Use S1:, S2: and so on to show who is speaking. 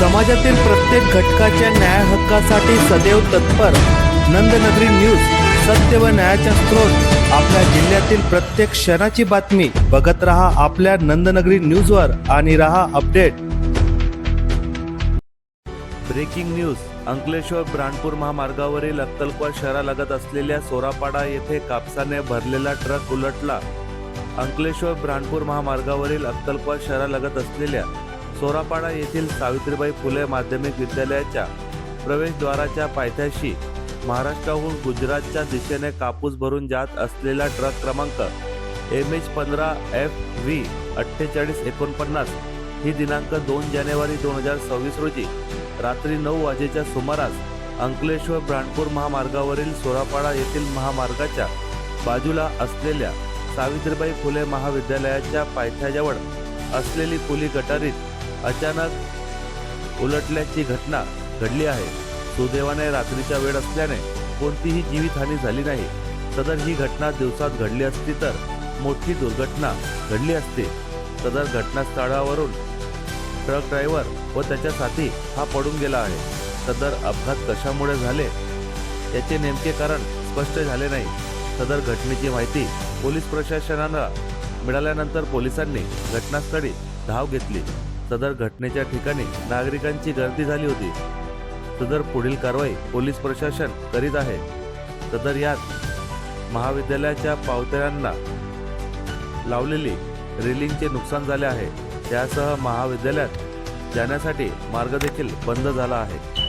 S1: समाजातील प्रत्येक घटकाच्या न्याय हक्कासाठी सदैव तत्पर. नंदनगरी न्यूज सत्य व न्यायाचा स्रोत. आपल्या जिल्ह्यातील प्रत्येक क्षणाची बातमी. बघत रहा आपल्या नंदनगरी न्यूजवर आणि रहा update. Breaking news. Ankleshwar Brandpur महामार्गावरील अक्कलकोट शहरालगत असलेल्या सोरापाडा येथे कापसाने भरलेला ट्रक उलटला. अंकलेश्वर ब्रांडपूर महामार्गावरील अक्कलकोट शहरालगत असलेल्या सोरापाडा येथील सावित्रीबाई फुले माध्यमिक विद्यालयाच्या प्रवेशद्वाराच्या पायथ्याशी महाराष्ट्राहून गुजरातच्या दिशेने कापूस भरून जात असलेला ट्रक क्रमांक एम एच पंधरा एफ व्ही अठ्ठेचाळीस एकोणपन्नास ही दिनांक दोन जानेवारी दोन हजार सव्वीस रोजी रात्री नऊ वाजेच्या सुमारास अंकलेश्वर ब्रांडपूर महामार्गावरील सोरापाडा येथील महामार्गाच्या बाजूला असलेल्या सावित्रीबाई फुले महाविद्यालयाच्या पायथ्याजवळ असलेली खुली गटारीत अचानक उलटल्याची घटना घडली आहे. सुदैवाने रात्रीचा वेळ असल्याने कोणतीही जीवितहानी झाली नाही. सदर ही घटना दिवसात घडली असती तर मोठी दुर्घटना घडली असती. सदर घटनास्थळावरून ट्रक ड्रायव्हर व त्याच्या साथी हा पडून गेला आहे. सदर अपघात कशामुळे झाले याचे नेमके कारण स्पष्ट झाले नाही. सदर घटनेची माहिती पोलीस प्रशासनाला मिळाल्यानंतर पोलिसांनी घटनास्थळी धाव घेतली. सदर घटनेच्या ठिकाणी नागरिकांची गर्दी झाली होती. सदर पुढील कारवाई पोलीस प्रशासन करीत आहे. सदर यात महाविद्यालयाच्या पावत्यांना लावलेली रेलिंगचे नुकसान झाले आहे. त्यासह महाविद्यालयात जाण्यासाठी मार्ग देखील बंद झाला आहे.